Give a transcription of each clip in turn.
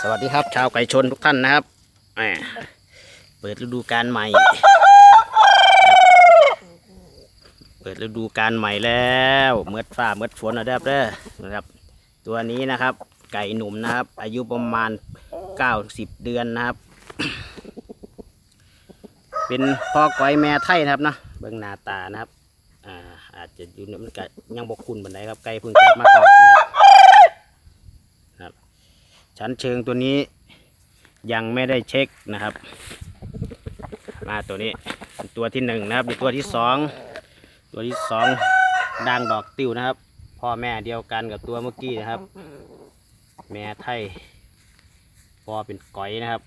สวัสดีครับชาวไก่ชนทุกท่านนะครับแหมเปิดฤดูกาลใหม่ เปิดฤดูกาลใหม่แล้วเมื่อฟ้าเมื่อฝนนะเด้อเด้อนะครับ ตัวนี้นะครับ ไก่หนุ่มนะครับ อายุประมาณ90เดือนนะครับ เป็นพ่อก้อยแม่ไทยนะครับเนาะเบิ่งหน้าตานะครับ อ่าอาจจะอยู่ในมันก็ยังบกคุณบันไดครับไก่พิ่งจับมาครอบนะครับ ชั้นเชิงตัวนี้ยังไม่ได้เช็คนะครับ มาตัวนี้ตัวที่หนึ่งนะครับตัวที่สองตัวที่สองด่างดอกติวนะครับ พ่อแม่เดียวกันกับตัวเมื่อกี้นะครับ แม่ไทยพ่อเป็นก้อยนะครับ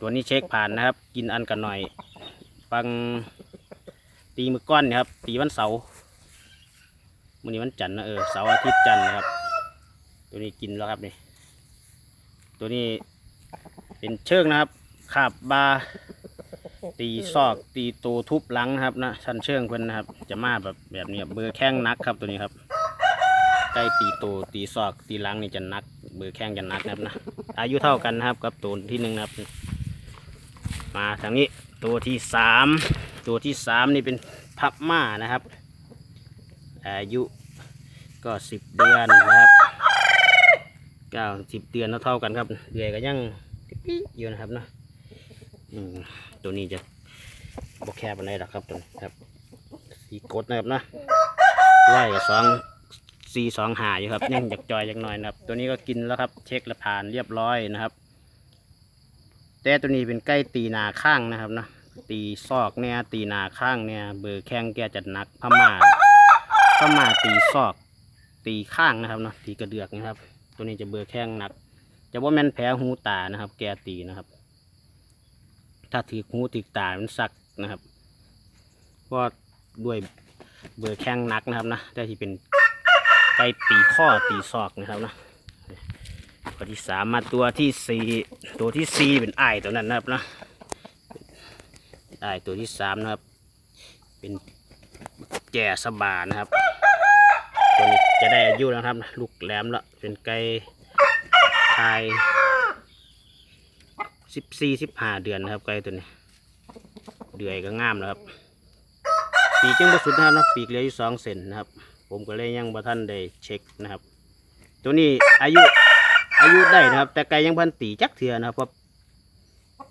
ตัวนี้เช็คผ่านนะครับ กินอันกันหน่อย ฟังตีมือก้อนนะครับ ตีวันเสาร์มื้อนี้วันจันทร์นะเออเสาร์อาทิตย์จันทร์นะครับ ตัวนี้กินแล้วครับนี่ ตัวนี้เป็นเชิงนะครับขาบบาตีซอกตีตูทุบหลังนะครับนะชั้นเชิงเพิ่นนะครับ จะมาแบบแบบนี้เบอร์แข้งนักครับตัวนี้ครับใกล้ตีตูตีซอกตีหลังนี่จะนักเบอร์แข้งจะนักนะครับนะอายุเท่ากันนะครับกับตัวที่หนึ่งนะครับ มาทางนี้ตัวที่สามตัวที่สามนี่เป็นพับม่านะครับ อายุก็สิบเดือนนะครับ เก้าสิบเดือนเท่ากันครับเดือยก็ยังอยู่นะครับเนาะตัวนี้จะบกแคบอะไรหรอกครับตัวนี้ครับสีกดนะครับนะไล่สองสีสองหาอยู่ครับยังอยากจอยจักหน่อยนะครับ ตัวนี้ก็กินแล้วครับ เช็คและผ่านเรียบร้อยนะครับ แต่ตัวนี้เป็นใกล้ตีนาข้างนะครับนะตีซอกเนี่ยตีนาข้างเนี่ยเบอร์แข้งแกจัดหนักพม่าพม่าตีซอก ตีข้างนะครับเนาะตีกระเดือกนะครับ ตัวนี้จะเบอร์แข้งหนัก จะว่าแม่นแผลหูตานะครับ แกตีนะครับ ถ้าถือหูถือตามันสักนะครับก็ด้วยเบอร์แข้งหนักนะครับนะแต่ที่เป็นไปตีข้อตีศอกนะครับนะตัวที่สามมาตัวที่สี่ตัวที่สี่เป็นไอตัวนั้นนะครับนะไอตัวที่สามนะครับ เป็นแก่สบานะครับ ตัวนี้จะได้อายุแล้วนะครับ ลูกแหลมแล้วเป็นไก่ทายสิบสี่สิบห้าเดือนนะครับไก่ตัวนี้ เดือยก็งามแล้วครับ ปีกยังบสุดนะครับนะปีกเหลืออยู่สองเซนนะครับ ผมก็เลยยังบ่ท่านได้เช็คนะครับ ตัวนี้อายุอายุได้นะครับ แต่ไก่ยังพันตีจักเถื่อนะครับเพราะ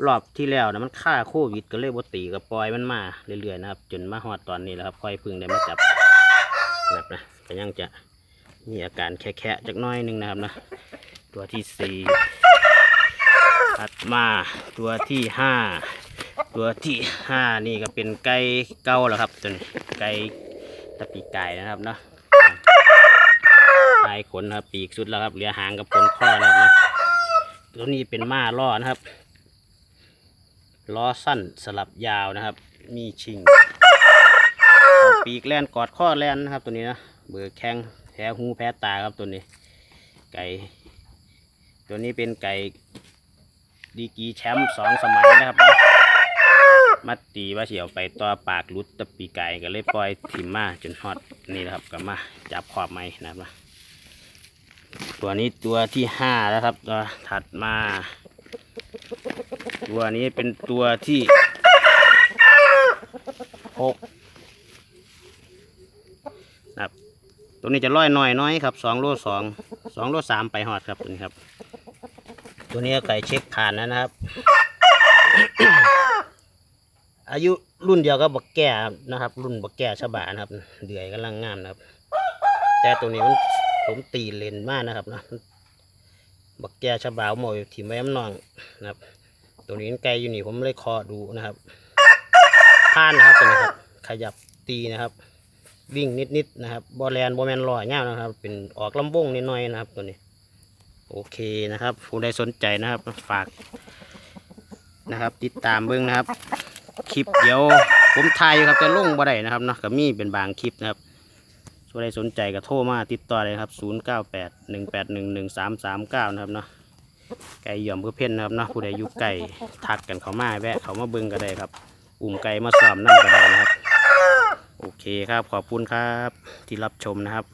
รอบที่แล้วนะมันฆ่าโควิดก็เลยบ่ตีกับปล่อยมันมาเรื่อยๆนะครับ จนมาฮอดตอนนี้แล้วครับค่อยพึ่งได้มาจับนะครับนะ ก็ยังจะมีอาการแคะๆจักน้อยหนึงนะครับนะตัวที่สี่ถัดมาตัวที่ห้าตัวที่ห้านี่ก็เป็นไก่เก่าแล้วครับตัวนี้ไก่ตะปีไก่นะครับเนาะลายขนนะครับปีกสุดแล้วครับเหลือหางกับขนข้อนะครับนะตัวนี้เป็นม้าล่อนะครับล้อสั้นสลับยาวนะครับ มีชิง ปีกแลนกอดข้อแลนนะครับตัวนี้นะเบือแข้งแพ้หูแพ้ตาครับตัวนี้ ไก่ ตัวนี้เป็นไก่ดีกีแชมป์สองสมัยนะครับ มาตีว่าเสียวไปต่อปากรุดตะปีไก่ก็เลยปล่อยถิ่มมาจนฮอดนี่นะครับก็มาจับขอบไม้นะครับตัวนี้ตัวที่ห้าแล้วครับตัวถัดมา ตัวนี้เป็นตัวที่หก ครับ ตัวนี้จะร้อยน้อยน้อยครับสองโลสองสองโลสามไปหอดครับตัวนี้ครับ ตัวนี้ก็ไก่เช็คผ่านแล้วนะครับ อายุรุ่นเดียวกับบักแก่นะครับ รุ่นบักแก่ฉบานะครับ เดือยกำลังงามนะครับ แต่ตัวนี้มันผมตีเลนมากนะครับนะบักแก่ฉบาหมอยถิ่มไว้น้ำนองนะครับ ตัวนี้ไก่อยู่นี่ผมเลยคอดูนะครับผ่านนะครับตัวนี้ครับ ขยับตีนะครับ วิ่งนิดๆนะครับบอแลนบอแมนลอยเงาวนะครับ เป็นออกลำวงนิดหน่อยนะครับตัวนี้ โอเคนะครับผู้ใดสนใจนะครับฝากนะครับ ติดตามเบิ้งนะครับ คลิปเดี๋ยว ผมถ่ายอยู่ครับแต่ลงบ่ได้นะครับเนาะก็มีเป็นบางคลิปนะครับผู้ใดสนใจก็โทรมาติดต่อเลยครับ 0 9 8 1 8 1 1 3 3 9 นะครับเนาะไก่หย่อมเพื่อเพ่นนะครับเนาะผู้ใดอยู่ไก่ทักกันเขามาแวะเขามาเบิ้งก็ได้ครับ อุ่มไก่มาซ้อมนั่นก็ได้นะครับ โอเคครับขอบคุณครับที่รับชมนะครับ